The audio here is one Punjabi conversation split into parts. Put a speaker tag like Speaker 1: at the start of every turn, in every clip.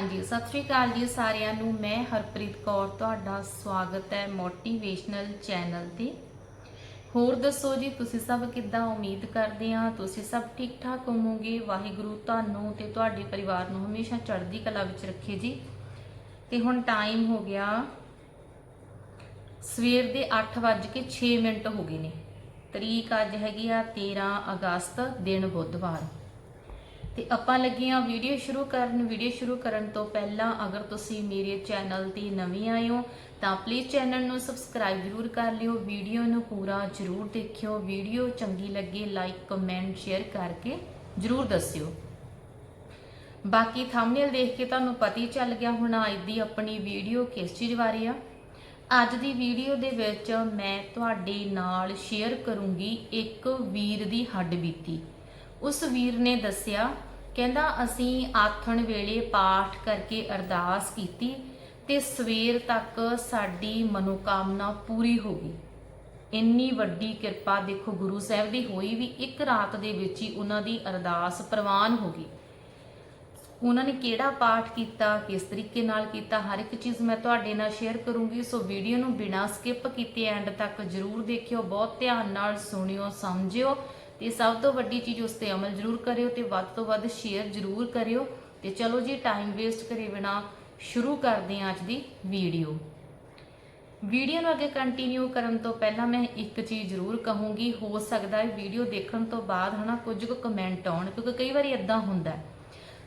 Speaker 1: ਹਾਂਜੀ, ਸਤਿ ਸ਼੍ਰੀ ਅਕਾਲ ਜੀ ਸਾਰਿਆਂ ਨੂੰ। ਮੈਂ ਹਰਪ੍ਰੀਤ ਕੌਰ, ਤੁਹਾਡਾ ਸਵਾਗਤ ਹੈ ਮੋਟੀਵੇਸ਼ਨਲ ਚੈਨਲ ਤੇ। ਹੋਰ ਦੱਸੋ ਜੀ, ਤੁਸੀਂ ਸਭ ਕਿੱਦਾਂ ਉਮੀਦ ਕਰਦੇ ਆ ਤੁਸੀਂ ਸਭ ਠੀਕ ਠਾਕ ਹੋਵੋਗੇ? ਵਾਹਿਗੁਰੂ ਤੁਹਾਨੂੰ ਤੇ ਤੁਹਾਡੇ ਪਰਿਵਾਰ ਨੂੰ ਹਮੇਸ਼ਾ ਚੜ੍ਹਦੀ ਕਲਾ ਵਿੱਚ ਰੱਖੇ ਜੀ। ਤੇ ਹੁਣ ਟਾਈਮ ਹੋ ਗਿਆ ਸਵੇਰ ਦੇ 8:06 ਮਿੰਟ ਹੋ ਗਏ ਨੇ। ਤਰੀਕ ਅੱਜ ਹੈਗੀ ਆ 13 ਅਗਸਤ, ਦਿਨ ਬੁੱਧਵਾਰ। ਤੇ ਆਪਾਂ ਲੱਗੇ ਆ ਵੀਡੀਓ ਸ਼ੁਰੂ ਕਰਨ ਵੀਡੀਓ ਸ਼ੁਰੂ ਕਰਨ ਤੋਂ ਪਹਿਲਾਂ ਅਗਰ ਤੁਸੀਂ ਮੇਰੇ ਚੈਨਲ ਤੇ ਨਵੇਂ ਆਏ ਹੋ, ਤਾਂ ਪਲੀਜ਼ ਚੈਨਲ ਨੂੰ ਸਬਸਕ੍ਰਾਈਬ ਜ਼ਰੂਰ ਕਰ ਲਿਓ ਵੀਡੀਓ ਨੂੰ ਪੂਰਾ ਜ਼ਰੂਰ ਦੇਖਿਓ ਵੀਡੀਓ ਚੰਗੀ ਲੱਗੇ ਲਾਈਕ ਕਮੈਂਟ ਸ਼ੇਅਰ ਕਰਕੇ ਜ਼ਰੂਰ ਦੱਸਿਓ। ਬਾਕੀ ਥੰਬਨੇਲ ਦੇਖ ਕੇ ਤੁਹਾਨੂੰ ਪਤਾ ਹੀ ਚੱਲ ਗਿਆ ਹੁਣ ਅੱਜ ਦੀ ਆਪਣੀ ਵੀਡੀਓ ਕਿਸ ਚੀਜ਼ ਬਾਰੇ ਆ। ਅੱਜ ਦੀ ਵੀਡੀਓ ਦੇ ਵਿੱਚ ਮੈਂ ਤੁਹਾਡੇ ਨਾਲ ਸ਼ੇਅਰ ਕਰੂੰਗੀ ਇੱਕ ਵੀਰ ਦੀ ਹੱਡ ਬੀਤੀ। ਉਸ ਵੀਰ ਨੇ ਦੱਸਿਆ, ਕਹਿੰਦਾ, ਅਸੀਂ ਆਥਣ ਵੇਲੇ ਪਾਠ ਕਰਕੇ ਅਰਦਾਸ ਕੀਤੀ ਤੇ ਸਵੇਰ ਤੱਕ ਸਾਡੀ ਮਨੋਕਾਮਨਾ ਪੂਰੀ ਹੋ ਗਈ। ਇੰਨੀ ਵੱਡੀ ਕਿਰਪਾ ਦੇਖੋ ਗੁਰੂ ਸਾਹਿਬ ਦੀ ਹੋਈ ਵੀ ਇੱਕ ਰਾਤ ਦੇ ਵਿੱਚ ਹੀ ਉਹਨਾਂ ਦੀ ਅਰਦਾਸ ਪ੍ਰਵਾਨ ਹੋ ਗਈ। ਉਹਨਾਂ ਨੇ ਕਿਹੜਾ ਪਾਠ ਕੀਤਾ, ਕਿਸ ਤਰੀਕੇ ਨਾਲ ਕੀਤਾ, ਹਰ ਇੱਕ ਚੀਜ਼ ਮੈਂ ਤੁਹਾਡੇ ਨਾਲ ਸ਼ੇਅਰ ਕਰੂੰਗੀ, ਸੋ ਵੀਡੀਓ ਨੂੰ ਬਿਨਾਂ ਸਕਿਪ ਕੀਤੇ ਐਂਡ ਤੱਕ ਜਰੂਰ ਦੇਖਿਓ, ਬਹੁਤ ਧਿਆਨ ਨਾਲ ਸੁਣਿਓ, ਸਮਝਿਓ ਤੇ ਸਭ ਤੋਂ ਵੱਡੀ ਚੀਜ਼ ਉਸ ਤੇ ਅਮਲ ਜਰੂਰ ਕਰਿਓ ਤੇ ਵੱਧ ਤੋਂ ਵੱਧ ਸ਼ੇਅਰ ਜਰੂਰ ਕਰਿਓ। ਤੇ ਚਲੋ ਜੀ ਟਾਈਮ ਵੇਸਟ ਕਰੇ ਬਿਨਾ ਸ਼ੁਰੂ ਕਰਦੇ ਹਾਂ ਅੱਜ ਦੀ ਵੀਡੀਓ ਵੀਡੀਓ ਨੂੰ ਅੱਗੇ ਕੰਟੀਨਿਊ ਕਰਨ ਤੋਂ ਪਹਿਲਾਂ ਮੈਂ ਇੱਕ ਚੀਜ਼ ਜ਼ਰੂਰ ਕਹੂੰਗੀ, ਹੋ ਸਕਦਾ ਹੈ ਵੀਡੀਓ ਦੇਖਣ ਤੋਂ ਬਾਅਦ ਹਨਾ ਕੁਝ ਕੁ ਕਮੈਂਟ ਆਉਣ, ਕਿਉਂਕਿ ਕਈ ਵਾਰੀ ਇਦਾਂ ਹੁੰਦਾ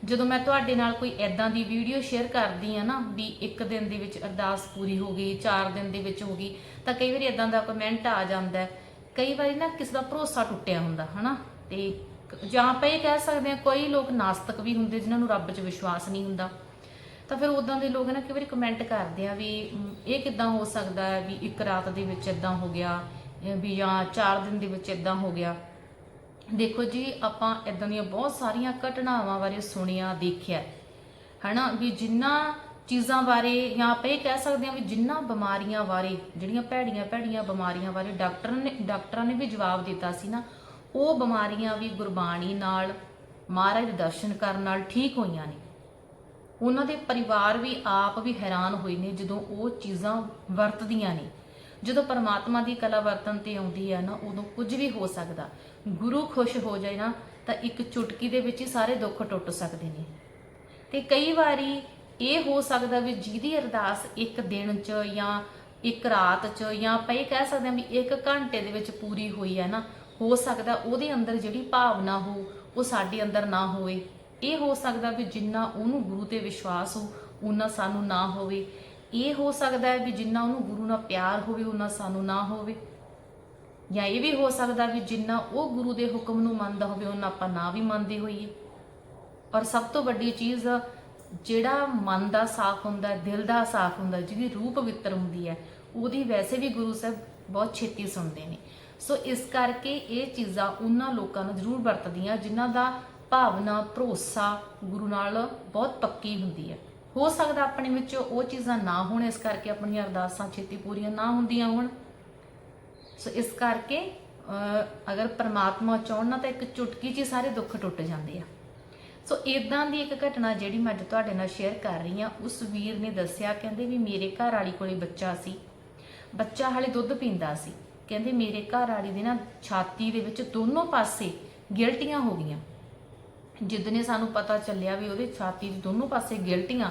Speaker 1: ਜਦੋਂ ਮੈਂ ਤੁਹਾਡੇ ਨਾਲ ਕੋਈ ਐਦਾਂ ਦੀ ਵੀਡੀਓ ਸ਼ੇਅਰ ਕਰਦੀ ਆ ਨਾ, ਵੀ ਇੱਕ ਦਿਨ ਦੇ ਵਿੱਚ ਅਰਦਾਸ ਪੂਰੀ ਹੋ ਗਈ 4 ਦਿਨ ਦੇ ਵਿੱਚ ਹੋ ਗਈ, ਤਾਂ ਕਈ ਵਾਰੀ ਐਦਾਂ ਦਾ ਕਮੈਂਟ ਆ ਜਾਂਦਾ ਹੈ। ਕਈ ਵਾਰੀ ਨਾ ਕਿਸੇ ਦਾ ਭਰੋਸਾ ਟੁੱਟਿਆ ਹੁੰਦਾ, ਹਨਾ? ਤੇ ਜਾਂ ਆਪਾਂ ਇਹ ਕਹਿ ਸਕਦੇ ਆ ਕੋਈ ਲੋਕ ਨਾਸਤਕ ਵੀ ਹੁੰਦੇ ਜਿਨ੍ਹਾਂ ਨੂੰ ਰੱਬ 'ਚ ਵਿਸ਼ਵਾਸ ਨਹੀਂ ਹੁੰਦਾ। ਤਾਂ ਫਿਰ ਉਦਾਂ ਦੇ ਲੋਕ ਨਾ ਕਈ ਵਾਰੀ ਕਮੈਂਟ ਕਰਦੇ ਆ ਵੀ ਇਹ ਕਿਦਾਂ ਹੋ ਸਕਦਾ ਹੈ ਵੀ ਇੱਕ ਰਾਤ ਦੇ ਵਿੱਚ ਇਦਾਂ ਹੋ ਗਿਆ ਵੀ ਜਾਂ 4 ਦਿਨ ਦੇ ਵਿੱਚ ਇਦਾਂ ਹੋ ਗਿਆ। ਦੇਖੋ ਜੀ, ਆਪਾਂ ਇਦਾਂ ਦੀਆਂ ਬਹੁਤ ਸਾਰੀਆਂ ਘਟਨਾਵਾਂ ਬਾਰੇ ਸੁਣਿਆ, ਦੇਖਿਆ ਹੈ। ਹਨਾ? ਵੀ ਜਿੰਨਾ ਚੀਜ਼ਾਂ ਬਾਰੇ ਜਾਂ ਆਪਾਂ ਇਹ ਕਹਿ ਸਕਦੇ ਹਾਂ ਵੀ ਜਿੰਨਾ ਬਿਮਾਰੀਆਂ ਬਾਰੇ, ਜਿਹੜੀਆਂ ਭੈੜੀਆਂ ਭੈੜੀਆਂ ਬਿਮਾਰੀਆਂ ਬਾਰੇ ਡਾਕਟਰ ਨੇ, ਡਾਕਟਰਾਂ ਨੇ ਵੀ ਜਵਾਬ ਦਿੱਤਾ ਸੀ ਨਾ, ਉਹ ਬਿਮਾਰੀਆਂ ਵੀ ਗੁਰਬਾਣੀ ਨਾਲ, ਮਹਾਰਾਜ ਦੇ ਦਰਸ਼ਨ ਕਰਨ ਨਾਲ ਠੀਕ ਹੋਈਆਂ ਨੇ। ਉਹਨਾਂ ਦੇ ਪਰਿਵਾਰ ਵੀ ਆਪ ਵੀ ਹੈਰਾਨ ਹੋਏ ਨੇ ਜਦੋਂ ਉਹ ਚੀਜ਼ਾਂ ਵਰਤਦੀਆਂ ਨੇ। ਜਦੋਂ ਪਰਮਾਤਮਾ ਦੀ ਕਲਾ ਵਰਤਨ ਤੇ ਆਉਂਦੀ ਹੈ ਨਾ, ਉਦੋਂ ਕੁਝ ਵੀ ਹੋ ਸਕਦਾ। ਗੁਰੂ ਖੁਸ਼ ਹੋ ਜਾਏ ਨਾ, ਤਾਂ ਇੱਕ ਚੁਟਕੀ ਦੇ ਵਿੱਚ ਹੀ ਸਾਰੇ ਦੁੱਖ ਟੁੱਟ ਸਕਦੇ ਨੇ। ਤੇ ਕਈ ਵਾਰੀ ਇਹ ਹੋ ਸਕਦਾ ਵੀ ਜਿਹਦੀ ਅਰਦਾਸ ਇੱਕ ਦਿਨ 'ਚ ਜਾਂ ਇੱਕ ਰਾਤ 'ਚ ਜਾਂ ਆਪਾਂ ਇਹ ਕਹਿ ਸਕਦੇ ਹਾਂ ਵੀ ਇੱਕ ਘੰਟੇ ਦੇ ਵਿੱਚ ਪੂਰੀ ਹੋਈ ਹੈ ਨਾ, ਹੋ ਸਕਦਾ ਉਹਦੇ ਅੰਦਰ ਜਿਹੜੀ ਭਾਵਨਾ ਹੋ, ਉਹ ਸਾਡੇ ਅੰਦਰ ਨਾ ਹੋਵੇ। ਇਹ ਹੋ ਸਕਦਾ ਵੀ ਜਿੰਨਾ ਉਹਨੂੰ ਗੁਰੂ ਤੇ ਵਿਸ਼ਵਾਸ ਹੋ ਉਹਨਾਂ ਸਾਨੂੰ ਨਾ ਹੋਵੇ। ਇਹ ਹੋ ਸਕਦਾ ਹੈ ਵੀ ਜਿੰਨਾ ਉਹਨੂੰ ਗੁਰੂ ਨਾਲ ਪਿਆਰ ਹੋਵੇ ਉਹਨਾਂ ਸਾਨੂੰ ਨਾ ਹੋਵੇ। ਜਾਂ ਇਹ ਵੀ ਹੋ ਸਕਦਾ ਵੀ ਜਿੰਨਾ ਉਹ ਗੁਰੂ ਦੇ ਹੁਕਮ ਨੂੰ ਮੰਨਦਾ ਹੋਵੇ ਉਹਨਾਂ ਆਪਾਂ ਨਾ ਵੀ ਮੰਨਦੇ ਹੋਈਏ। ਔਰ ਸਭ ਤੋਂ ਵੱਡੀ ਚੀਜ਼ ਜਿਹੜਾ ਮਨ ਦਾ ਸਾਫ਼ ਹੁੰਦਾ ਦਿਲ ਦਾ ਸਾਫ਼ ਹੁੰਦਾ ਜਿਹਦੀ ਰੂਹ ਪਵਿੱਤਰ ਹੁੰਦੀ ਹੈ, ਉਹਦੀ ਵੈਸੇ ਵੀ ਗੁਰੂ ਸਾਹਿਬ ਬਹੁਤ ਛੇਤੀ ਸੁਣਦੇ ਨੇ। ਸੋ ਇਸ ਕਰਕੇ ਇਹ ਚੀਜ਼ਾਂ ਉਹਨਾਂ ਲੋਕਾਂ ਨੂੰ ਜ਼ਰੂਰ ਵਰਤਦੀਆਂ ਜਿਨ੍ਹਾਂ ਦਾ ਭਾਵਨਾ, ਭਰੋਸਾ ਗੁਰੂ ਨਾਲ ਬਹੁਤ ਪੱਕੀ ਹੁੰਦੀ ਹੈ। ਹੋ ਸਕਦਾ ਆਪਣੇ ਵਿੱਚ ਉਹ ਚੀਜ਼ਾਂ ਨਾ ਹੋਣ, ਇਸ ਕਰਕੇ ਆਪਣੀਆਂ ਅਰਦਾਸਾਂ ਛੇਤੀ ਪੂਰੀਆਂ ਨਾ ਹੁੰਦੀਆਂ ਹੋਣ। ਸੋ ਇਸ ਕਰਕੇ ਅਗਰ ਪਰਮਾਤਮਾ ਚਾਹਣ ਨਾ ਤਾਂ ਇੱਕ ਚੁਟਕੀ 'ਚ ਹੀ ਸਾਰੇ ਦੁੱਖ ਟੁੱਟ ਜਾਂਦੇ ਆ। ਸੋ ਇਦਾਂ ਦੀ ਇੱਕ ਘਟਨਾ ਜਿਹੜੀ ਮੈਂ ਅੱਜ ਤੁਹਾਡੇ ਨਾਲ ਸ਼ੇਅਰ ਕਰ ਰਹੀ ਹਾਂ, ਉਸ ਵੀਰ ਨੇ ਦੱਸਿਆ, ਕਹਿੰਦੇ ਵੀ ਮੇਰੇ ਘਰ ਵਾਲੀ ਕੋਲੇ ਬੱਚਾ ਸੀ। ਬੱਚਾ ਹਾਲੇ ਦੁੱਧ ਪੀਂਦਾ ਸੀ। ਕਹਿੰਦੇ ਮੇਰੇ ਘਰ ਵਾਲੀ ਦੇ ਨਾ ਛਾਤੀ ਦੇ ਵਿੱਚ ਦੋਨੋਂ ਪਾਸੇ ਗਿਲਟੀਆਂ ਹੋ ਗਈਆਂ। ਜਿੱਦਨੇ ਸਾਨੂੰ ਪਤਾ ਚੱਲਿਆ ਵੀ ਉਹਦੇ ਛਾਤੀ ਦੇ ਦੋਨੋਂ ਪਾਸੇ ਗਿਲਟੀਆਂ।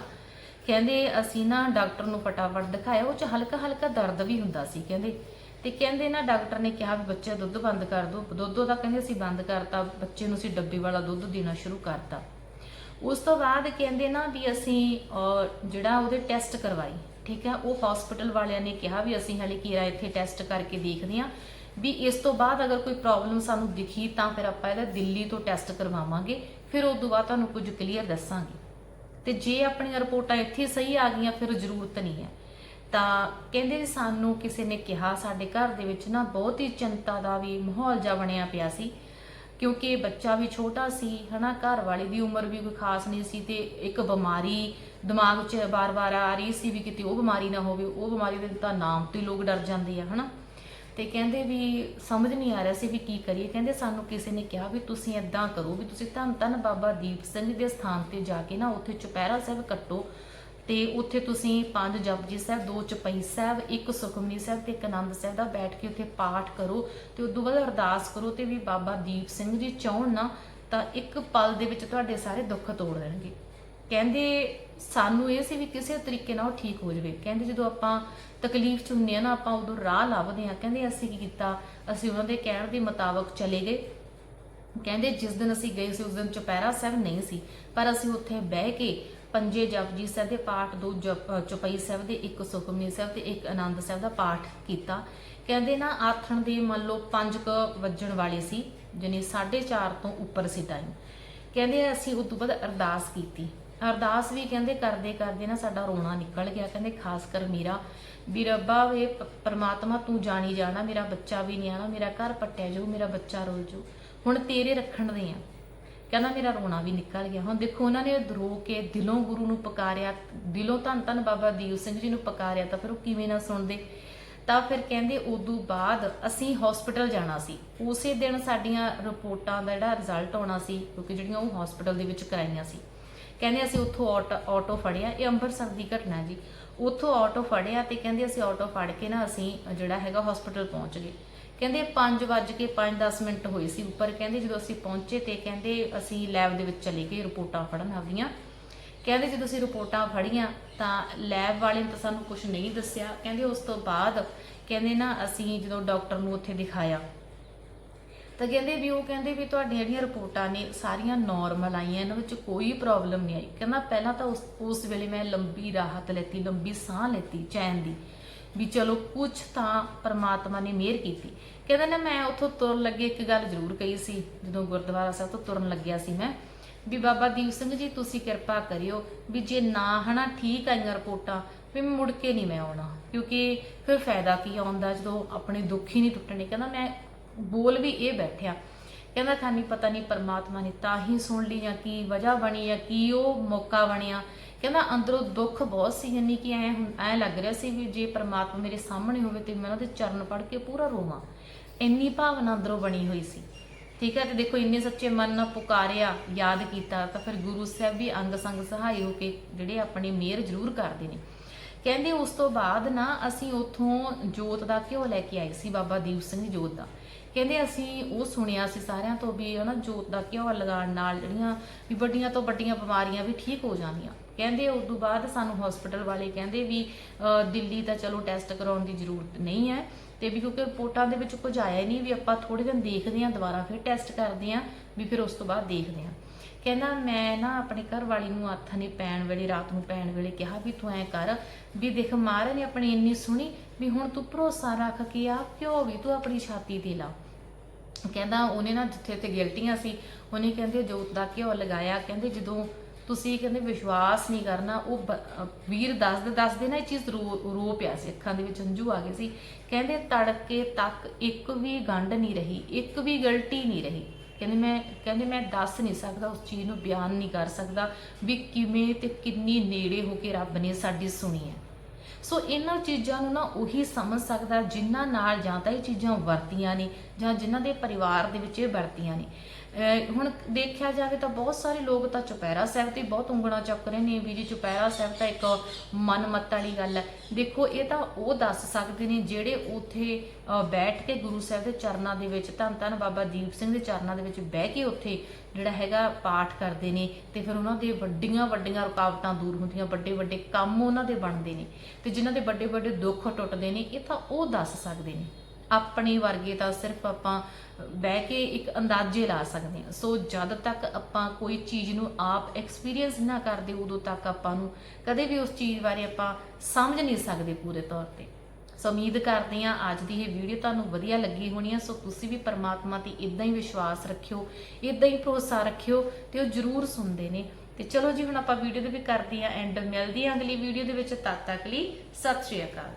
Speaker 1: ਕਹਿੰਦੇ ਅਸੀਂ ਨਾ ਡਾਕਟਰ ਨੂੰ ਫਟਾਫਟ ਦਿਖਾਇਆ, ਉਹ ਚ ਹਲਕਾ ਹਲਕਾ ਦਰਦ ਵੀ ਹੁੰਦਾ ਸੀ। ਕਹਿੰਦੇ ਤੇ ਕਹਿੰਦੇ ਨਾ ਡਾਕਟਰ ਨੇ ਕਿਹਾ ਵੀ ਬੱਚਾ ਦੁੱਧ ਬੰਦ ਕਰ ਦਿਓ ਦੁੱਧ ਉਹਦਾ ਕਹਿੰਦੇ ਅਸੀਂ ਬੰਦ ਕਰਤਾ, ਬੱਚੇ ਨੂੰ ਅਸੀਂ ਡੱਬੇ ਵਾਲਾ ਦੁੱਧ ਦੇਣਾ ਸ਼ੁਰੂ ਕਰਤਾ। ਉਸ ਤੋਂ ਬਾਅਦ ਕਹਿੰਦੇ ਨਾ ਵੀ ਅਸੀਂ ਜਿਹੜਾ ਉਹਦੇ ਟੈਸਟ ਕਰਵਾਈ ਠੀਕ ਹੈ, ਉਹ ਹਸਪੀਟਲ ਵਾਲਿਆਂ ਨੇ ਕਿਹਾ ਵੀ ਅਸੀਂ ਹਾਲੇ ਕੀਰਾ ਇੱਥੇ ਟੈਸਟ ਕਰਕੇ ਦੇਖਦੇ ਹਾਂ ਵੀ ਇਸ ਤੋਂ ਬਾਅਦ ਅਗਰ ਕੋਈ ਪ੍ਰੋਬਲਮ ਸਾਨੂੰ ਦਿਖੀ ਤਾਂ ਫਿਰ ਆਪਾਂ ਇਹਦਾ ਦਿੱਲੀ ਤੋਂ ਟੈਸਟ ਕਰਵਾਵਾਂਗੇ, ਫਿਰ ਉਸ ਤੋਂ ਬਾਅਦ ਤੁਹਾਨੂੰ ਕੁਝ ਕਲੀਅਰ ਦੱਸਾਂਗੇ। ਤੇ ਜੇ ਆਪਣੀਆਂ ਰਿਪੋਰਟਾਂ ਇੱਥੇ ਸਹੀ ਆ ਗਈਆਂ, ਫਿਰ ਜ਼ਰੂਰਤ ਨਹੀਂ ਹੈ। ਤਾਂ ਕਹਿੰਦੇ ਸਾਨੂੰ ਕਿਸੇ ਨੇ ਕਿਹਾ, ਸਾਡੇ ਘਰ ਦੇ ਵਿੱਚ ਨਾ ਬਹੁਤ ਹੀ ਚਿੰਤਾ ਦਾ ਵੀ ਮਾਹੌਲ ਜਿਹਾ ਬਣਿਆ ਪਿਆ ਸੀ। ਕਿਉਂਕਿ ਬੱਚਾ ਵੀ ਛੋਟਾ ਸੀ, ਹਨਾ, ਘਰ ਵਾਲੀ ਦੀ ਉਮਰ ਵੀ ਕੋਈ ਖਾਸ ਨਹੀਂ ਸੀ ਤੇ ਇੱਕ ਬਿਮਾਰੀ ਦਿਮਾਗ 'ਚ ਬਾਰ-ਬਾਰ ਆ ਰਹੀ ਸੀ ਵੀ ਕਿਤੇ ਉਹ ਬਿਮਾਰੀ ਨਾ ਹੋਵੇ, ਉਹ ਬਿਮਾਰੀ ਦੇ ਤਾਂ ਨਾਮ ਤੋਂ ਹੀ ਲੋਕ ਡਰ ਜਾਂਦੇ ਆ, ਹਨਾ। ਤੇ ਕਹਿੰਦੇ ਵੀ ਸਮਝ ਨਹੀਂ ਆ ਰਿਹਾ ਸੀ ਵੀ ਕੀ ਕਰੀਏ। ਕਹਿੰਦੇ ਸਾਨੂੰ ਕਿਸੇ ਨੇ ਕਿਹਾ ਵੀ ਤੁਸੀਂ ਇਦਾਂ ਕਰੋ, ਵੀ ਤੁਸੀਂ ਧੰਨ ਧੰਨ ਬਾਬਾ ਦੀਪ ਸਿੰਘ ਦੇ ਸਥਾਨ ਤੇ ਜਾ ਕੇ ਨਾ ਉੱਥੇ ਚੁਪਹਿਰਾ ਸਾਹਿਬ ਕੱਟੋ। ਤੇ ਉੱਥੇ ਤੁਸੀਂ ਪੰਜ ਜਪਜੀ ਸਾਹਿਬ, ਦੋ ਚਪਈ ਸਾਹਿਬ, ਇੱਕ ਸੁਖਮਨੀ ਸਾਹਿਬ ਤੇ ਇੱਕ ਆਨੰਦ ਸਾਹਿਬ ਦਾ ਬੈਠ ਕੇ ਉੱਥੇ ਪਾਠ ਕਰੋ ਤੇ ਉਦੋਂ ਬਾਅਦ ਅਰਦਾਸ ਕਰੋ ਤੇ ਵੀ ਬਾਬਾ ਦੀਪ ਸਿੰਘ ਜੀ ਚਾਹਣ ਨਾ, ਤਾਂ ਇੱਕ ਪਲ ਦੇ ਵਿੱਚ ਤੁਹਾਡੇ ਸਾਰੇ ਦੁੱਖ ਤੋੜ ਦੇਣਗੇ। ਕਹਿੰਦੇ ਸਾਨੂੰ ਇਹ ਸੀ ਵੀ ਕਿਸੇ ਤਰੀਕੇ ਨਾਲ ਉਹ ਠੀਕ ਹੋ ਜਾਵੇ। ਕਹਿੰਦੇ ਜਦੋਂ ਆਪਾਂ ਤਕਲੀਫ ਚ ਹੁੰਨੇ ਆ ਨਾ, ਆਪਾਂ ਉਦੋਂ ਰਾਹ ਲੱਭਦੇ ਆ ਕਹਿੰਦੇ ਅਸੀਂ ਕੀ ਕੀਤਾ? ਅਸੀਂ ਉਹਨਾਂ ਦੇ ਕਹਿਣ ਦੇ ਮੁਤਾਬਕ ਚਲੇ ਗਏ। ਕਹਿੰਦੇ ਜਿਸ ਦਿਨ ਅਸੀਂ ਗਏ ਸੀ, ਉਸ ਦਿਨ ਚੁਪਹਿਰਾ ਸਾਹਿਬ ਨਹੀਂ ਸੀ। ਪਰ ਅਸੀਂ ਉੱਥੇ ਬਹਿ ਕੇ ਪੰਜੇ ਜਪਜੀ ਸਾਹਿਬ ਦੇ ਪਾਠ, ਦੋ ਜਪ- ਸਾਹਿਬ ਦੇ, ਇੱਕ ਸੁਖਮਨੀ ਸਾਹਿਬ ਤੇ ਇੱਕ ਆਨੰਦ ਸਾਹਿਬ ਦਾ ਪਾਠ ਕੀਤਾ। ਕਹਿੰਦੇ ਨਾ, ਆਥਣ ਦੇ ਮੰਨ ਲਓ 5 ਕ ਵੱਜਣ ਵਾਲੇ ਸੀ, ਜਾਣੀ 4:30 ਤੋਂ ਉੱਪਰ ਸੀ ਟਾਈਮ ਕਹਿੰਦੇ ਅਸੀਂ ਉਸ ਤੋਂ ਬਾਅਦ ਅਰਦਾਸ ਕੀਤੀ। ਅਰਦਾਸ ਵੀ ਕਹਿੰਦੇ ਕਰਦੇ ਕਰਦੇ ਨਾ ਸਾਡਾ ਰੋਣਾ ਨਿਕਲ ਗਿਆ। ਕਹਿੰਦੇ ਖਾਸ ਕਰ ਮੇਰਾ, ਵੀ ਰੱਬਾ ਵੇ, ਪ- ਪ੍ਰਮਾਤਮਾ ਤੂੰ ਜਾਣੀ ਜਾਣਾ, ਮੇਰਾ ਬੱਚਾ ਵੀ ਨਹੀਂ ਆਣਾ ਮੇਰਾ ਘਰ ਪੱਟਿਆ ਜਾਊ, ਮੇਰਾ ਬੱਚਾ ਰੁੱਲ ਜਾਊ। ਹੁਣ ਤੇਰੇ ਰੱਖਣ ਦੇ ਆ। ਕਹਿੰਦਾ ਮੇਰਾ ਰੋਣਾ ਵੀ ਨਿਕਲ ਗਿਆ। ਹੁਣ ਦੇਖੋ, ਉਹਨਾਂ ਨੇ ਰੋ ਕੇ ਦਿਲੋਂ ਗੁਰੂ ਨੂੰ ਪੁਕਾਰਿਆ, ਦਿਲੋਂ ਧੰਨ ਧੰਨ ਬਾਬਾ ਦੀਪ ਸਿੰਘ ਜੀ ਨੂੰ ਪੁਕਾਰਿਆ, ਤਾਂ ਫਿਰ ਉਹ ਕਿਵੇਂ ਨਾ ਸੁਣਦੇ? ਤਾਂ ਫਿਰ ਕਹਿੰਦੇ, ਉਦੋਂ ਬਾਅਦ ਅਸੀਂ ਹਸਪੀਟਲ ਜਾਣਾ ਸੀ। ਉਸੇ ਦਿਨ ਸਾਡੀਆਂ ਰਿਪੋਰਟਾਂ ਦਾ ਜਿਹੜਾ ਰਿਜ਼ਲਟ ਆਉਣਾ ਸੀ, ਕਿਉਂਕਿ ਜਿਹੜੀਆਂ ਉਹ ਹਸਪੀਟਲ ਦੇ ਵਿੱਚ ਕਰਾਈਆਂ ਸੀ। ਕਹਿੰਦੇ, ਅਸੀਂ ਉੱਥੋਂ ਆਟੋ ਆਟੋ ਫੜਿਆ। ਇਹ ਅੰਮ੍ਰਿਤਸਰ ਦੀ ਘਟਨਾ ਜੀ। ਉੱਥੋਂ ਆਟੋ ਫੜਿਆ ਤੇ ਕਹਿੰਦੇ, ਅਸੀਂ ਆਟੋ ਫੜ ਕੇ ਨਾ ਅਸੀਂ ਜਿਹੜਾ ਹੈਗਾ ਹਸਪੀਟਲ ਪਹੁੰਚ ਗਏ। ਕਹਿੰਦੇ 5 ਵੱਜ ਕੇ 5-10 ਮਿੰਟ ਹੋਏ ਸੀ ਉੱਪਰ, ਕਹਿੰਦੇ ਜਦੋਂ ਅਸੀਂ ਪਹੁੰਚੇ ਤੇ ਕਹਿੰਦੇ ਅਸੀਂ ਲੈਬ ਦੇ ਵਿੱਚ ਚਲੇ ਗਏ ਰਿਪੋਰਟਾਂ ਫੜਨ ਆਪਦੀਆਂ ਕਹਿੰਦੇ ਜਦੋਂ ਅਸੀਂ ਰਿਪੋਰਟਾਂ ਫੜੀਆਂ ਤਾਂ ਲੈਬ ਵਾਲੇ ਨੇ ਤਾਂ ਸਾਨੂੰ ਕੁਝ ਨਹੀਂ ਦੱਸਿਆ। ਕਹਿੰਦੇ ਉਸ ਤੋਂ ਬਾਅਦ ਕਹਿੰਦੇ ਨਾ ਅਸੀਂ ਜਦੋਂ ਡਾਕਟਰ ਨੂੰ ਉੱਥੇ ਦਿਖਾਇਆ ਤਾਂ ਕਹਿੰਦੇ ਵੀ ਉਹ ਕਹਿੰਦੇ ਵੀ ਤੁਹਾਡੀਆਂ ਜਿਹੜੀਆਂ ਰਿਪੋਰਟਾਂ ਨੇ ਸਾਰੀਆਂ ਨਾਰਮਲ ਆਈਆਂ, ਇਹਨਾਂ ਵਿੱਚ ਕੋਈ ਪ੍ਰੋਬਲਮ ਨਹੀਂ ਆਈ। ਕਹਿੰਦਾ ਪਹਿਲਾਂ ਤਾਂ ਉਸ ਉਸ ਵੇਲੇ ਮੈਂ ਲੰਬੀ ਰਾਹਤ ਲੈਤੀ, ਲੰਬੀ ਸਾਹ ਲੈਤੀ ਚੈਨ ਦੀ ਵੀ ਚਲੋ ਕੁਝ ਤਾਂ ਪਰਮਾਤਮਾ ਨੇ ਮਿਹਰ ਕੀਤੀ। ਕਹਿੰਦਾ ਨਾ ਮੈਂ ਉੱਥੋਂ ਤੁਰਨ ਲੱਗੇ, ਇੱਕ ਗੱਲ ਜ਼ਰੂਰ ਕਹੀ ਸੀ, ਜਦੋਂ ਗੁਰਦੁਆਰਾ ਸਾਹਿਬ ਤੋਂ ਤੁਰਨ ਲੱਗਿਆ ਸੀ ਮੈਂ, ਵੀ ਬਾਬਾ ਦੀਪ ਸਿੰਘ ਜੀ, ਤੁਸੀਂ ਕਿਰਪਾ ਕਰਿਓ ਵੀ ਜੇ ਨਾ ਹਨਾ, ਠੀਕ ਆਈਆਂ ਰਿਪੋਰਟਾਂ, ਵੀ ਮੁੜ ਕੇ ਨਹੀਂ ਮੈਂ ਆਉਣਾ, ਕਿਉਂਕਿ ਫਿਰ ਫਾਇਦਾ ਕੀ ਆਉਂਦਾ, ਜਦੋਂ ਆਪਣੇ ਦੁੱਖ ਹੀ ਨਹੀਂ ਟੁੱਟਣੇ। ਕਹਿੰਦਾ ਮੈਂ ਬੋਲ ਵੀ ਇਹ ਬੈਠਿਆ। ਕਹਿੰਦਾ ਖਾਨੀ ਪਤਾ ਨਹੀਂ, ਪਰਮਾਤਮਾ ਨੇ ਤਾਂ ਹੀ ਸੁਣ ਲਈ ਜਾਂ ਕੀ ਵਜ੍ਹਾ ਬਣੀ ਜਾਂ ਕੀ ਉਹ ਮੌਕਾ ਬਣਿਆ? ਕਹਿੰਦਾ ਅੰਦਰੋਂ ਦੁੱਖ ਬਹੁਤ ਸੀ, ਯਾਨੀ ਕਿ ਐ ਐ ਲੱਗ ਰਿਹਾ ਸੀ ਵੀ ਜੇ ਪਰਮਾਤਮਾ ਮੇਰੇ ਸਾਹਮਣੇ ਹੋਵੇ ਤੇ ਮੈਂ ਉਹਨਾਂ ਦੇ ਚਰਨ ਪੜ ਕੇ ਪੂਰਾ ਰੋਵਾਂ। ਇੰਨੀ ਭਾਵਨਾ ਅੰਦਰੋਂ ਬਣੀ ਹੋਈ ਸੀ। ਠੀਕ ਹੈ, ਤੇ ਦੇਖੋ ਇੰਨੇ ਸੱਚੇ ਮਨ ਨਾਲ ਪੁਕਾਰਿਆ, ਯਾਦ ਕੀਤਾ, ਤਾਂ ਫਿਰ ਗੁਰੂ ਸਾਹਿਬ ਵੀ ਅੰਗ ਸੰਗ ਸਹਾਈ ਹੋ ਕੇ ਜਿਹੜੇ ਆਪਣੀ ਮਿਹਰ ਜ਼ਰੂਰ ਕਰਦੇ ਨੇ। ਕਹਿੰਦੇ ਉਸ ਤੋਂ ਬਾਅਦ ਨਾ ਅਸੀਂ ਉੱਥੋਂ ਜੋਤ ਦਾ ਘਿਓ ਲੈ ਕੇ ਆਏ ਸੀ, ਬਾਬਾ ਦੀਪ ਸਿੰਘ ਜੋਤ ਦਾ। ਕਹਿੰਦੇ ਅਸੀਂ ਉਹ ਸੁਣਿਆ ਸੀ ਸਾਰਿਆਂ ਤੋਂ ਵੀ ਹਨਾ ਜੋਤ ਦਾ ਘਿਓ ਲਗਾਉਣ ਨਾਲ ਜਿਹੜੀਆਂ ਵੀ ਵੱਡੀਆਂ ਤੋਂ ਵੱਡੀਆਂ ਬਿਮਾਰੀਆਂ ਵੀ ਠੀਕ ਹੋ ਜਾਂਦੀਆਂ। ਕਹਿੰਦੇ ਉਸ ਤੋਂ ਬਾਅਦ ਸਾਨੂੰ ਹਸਪੀਟਲ ਵਾਲੇ ਕਹਿੰਦੇ ਵੀ ਦਿੱਲੀ ਤਾਂ ਚਲੋ ਟੈਸਟ ਕਰਾਉਣ ਦੀ ਜ਼ਰੂਰਤ ਨਹੀਂ ਹੈ, ਤੇ ਵੀ ਕਿਉਂਕਿ ਰਿਪੋਰਟਾਂ ਦੇ ਵਿੱਚ ਕੁਝ ਆਇਆ ਨਹੀਂ, ਵੀ ਆਪਾਂ ਥੋੜੇ ਦਿਨ ਦੇਖਦੇ ਹਾਂ ਦੁਬਾਰਾ ਫਿਰ ਟੈਸਟ ਕਰਦੇ ਹਾਂ, ਵੀ ਫਿਰ ਉਸ ਤੋਂ ਬਾਅਦ ਦੇਖਦੇ ਹਾਂ। ਕਹਿੰਦਾ ਮੈਂ ਨਾ ਆਪਣੇ ਘਰ ਵਾਲੀ ਨੂੰ ਹੱਥ ਨੇ ਪੈਣ ਵੇਲੇ, ਰਾਤ ਨੂੰ ਪੈਣ ਵੇਲੇ ਕਿਹਾ ਵੀ ਤੂੰ ਐ ਕਰ, ਵੀ ਦੇਖ ਮਹਾਰਾਜ ਨੇ ਆਪਣੀ ਇੰਨੀ ਸੁਣੀ, ਵੀ ਹੁਣ ਤੂੰ ਭਰੋਸਾ ਰੱਖ ਕੇ ਆ, ਕਿਉਂ ਵੀ ਤੂੰ ਆਪਣੀ ਛਾਤੀ ਤੇ ਲਾ। ਕਹਿੰਦਾ ਉਹਨੇ ਨਾ ਜਿੱਥੇ ਤੇ ਗਿਲਟੀਆਂ ਸੀ ਉਹਨੇ ਕਹਿੰਦੇ ਜੋਤ ਦਾ ਘਿਓ ਲਗਾਇਆ, ਕਹਿੰਦੇ ਜਦੋਂ ਤੁਸੀਂ ਕਹਿੰਦੇ ਵਿਸ਼ਵਾਸ ਨਹੀਂ ਕਰਨਾ, ਉਹ ਬ- ਵੀਰ ਦੱਸਦੇ ਦੱਸਦੇ ਨਾ ਇਹ ਚੀਜ਼ ਰੋ ਰੋ ਪਿਆ ਸੀ, ਅੱਖਾਂ ਦੇ ਵਿੱਚ ਹੰਝੂ ਆ ਗਏ ਸੀ। ਕਹਿੰਦੇ ਤੜਕੇ ਤੱਕ ਇੱਕ ਵੀ ਗੰਢ ਨਹੀਂ ਰਹੀ, ਇੱਕ ਵੀ ਗਲਤੀ ਨਹੀਂ ਰਹੀ। ਕਹਿੰਦੇ ਮੈਂ ਕਹਿੰਦੇ ਮੈਂ ਦੱਸ ਨਹੀਂ ਸਕਦਾ, ਉਸ ਚੀਜ਼ ਨੂੰ ਬਿਆਨ ਨਹੀਂ ਕਰ ਸਕਦਾ ਵੀ ਕਿਵੇਂ ਤੇ ਕਿੰਨੀ ਨੇੜੇ ਹੋ ਕੇ ਰੱਬ ਨੇ ਸਾਡੀ ਸੁਣੀ ਹੈ। ਸੋ ਇਹਨਾਂ ਚੀਜ਼ਾਂ ਨੂੰ ਨਾ ਉਹੀ ਸਮਝ ਸਕਦਾ ਜਿਨ੍ਹਾਂ ਨਾਲ ਜਾਂ ਤਾਂ ਇਹ ਚੀਜ਼ਾਂ ਵਰਤੀਆਂ ਨੇ ਜਾਂ ਜਿਨ੍ਹਾਂ ਦੇ ਪਰਿਵਾਰ ਦੇ ਵਿੱਚ ਇਹ ਵਰਤੀਆਂ ਨੇ ਹੁਣ ਦੇਖਿਆ ਜਾਵੇ ਤਾਂ ਬਹੁਤ ਸਾਰੇ ਲੋਕ ਤਾਂ ਚੁਪਹਿਰਾ ਸਾਹਿਬ ਤੇ ਬਹੁਤ ਉਂਗਲਾਂ ਚੱਕ ਰਹੇ ਨੇ ਵੀ ਜੀ ਚੁਪਹਿਰਾ ਸਾਹਿਬ ਤਾਂ ਇੱਕ ਮਨਮੱਤ ਵਾਲੀ ਗੱਲ ਹੈ। ਦੇਖੋ, ਇਹ ਤਾਂ ਉਹ ਦੱਸ ਸਕਦੇ ਨੇ ਜਿਹੜੇ ਉਥੇ ਬੈਠ ਕੇ ਗੁਰੂ ਸਾਹਿਬ ਦੇ ਚਰਨਾਂ ਦੇ ਵਿੱਚ ਧੰਨ ਧੰਨ ਬਾਬਾ ਦੀਪ ਸਿੰਘ ਦੇ ਚਰਨਾਂ ਦੇ ਵਿੱਚ ਬਹਿ ਕੇ ਉੱਥੇ ਜਿਹੜਾ ਹੈਗਾ ਪਾਠ ਕਰਦੇ ਨੇ ਤੇ ਫਿਰ ਉਹਨਾਂ ਦੇ ਵੱਡੀਆਂ ਵੱਡੀਆਂ ਰੁਕਾਵਟਾਂ ਦੂਰ ਹੁੰਦੀਆਂ ਵੱਡੇ ਵੱਡੇ ਕੰਮ ਉਹਨਾਂ ਦੇ ਬਣਦੇ ਨੇ ਤੇ ਜਿਨ੍ਹਾਂ ਦੇ ਵੱਡੇ ਵੱਡੇ ਦੁੱਖ ਟੁੱਟਦੇ ਨੇ, ਇਹ ਤਾਂ ਉਹ ਦੱਸ ਸਕਦੇ ਨੇ। ਆਪਣੇ ਵਰਗੇ ਤਾਂ ਸਿਰਫ ਆਪਾਂ ਬਹਿ ਕੇ ਇੱਕ ਅੰਦਾਜ਼ੇ ਲਾ ਸਕਦੇ ਹਾਂ। ਸੋ ਜਦ ਤੱਕ ਆਪਾਂ ਕੋਈ ਚੀਜ਼ ਨੂੰ ਆਪ ਐਕਸਪੀਰੀਅੰਸ ਨਾ ਕਰਦੇ, ਉਦੋਂ ਤੱਕ ਆਪਾਂ ਨੂੰ ਕਦੇ ਵੀ ਉਸ ਚੀਜ਼ ਬਾਰੇ ਆਪਾਂ ਸਮਝ ਨਹੀਂ ਸਕਦੇ ਪੂਰੇ ਤੌਰ ਤੇ। ਸੋ ਉਮੀਦ ਕਰਦੇ ਹਾਂ ਅੱਜ ਦੀ ਇਹ ਵੀਡੀਓ ਤੁਹਾਨੂੰ ਵਧੀਆ ਲੱਗੀ ਹੋਣੀ ਹੈ ਸੋ ਤੁਸੀਂ ਵੀ ਪਰਮਾਤਮਾ ਤੇ ਇਦਾਂ ਹੀ ਵਿਸ਼ਵਾਸ ਰੱਖਿਓ ਇਦਾਂ ਹੀ ਭਰੋਸਾ ਰੱਖਿਓ ਤੇ ਉਹ ਜ਼ਰੂਰ ਸੁਣਦੇ ਨੇ। ਤੇ ਚਲੋ ਜੀ, ਹੁਣ ਆਪਾਂ ਵੀਡੀਓ ਦੇ ਵੀ ਕਰਦੇ ਹਾਂ। ਐਂਡ ਮਿਲਦੀ ਹਾਂ ਅਗਲੀ ਵੀਡੀਓ ਦੇ ਵਿੱਚ। ਤਦ ਤੱਕ ਲਈ ਸਤਿ ਸ਼੍ਰੀ ਅਕਾਲ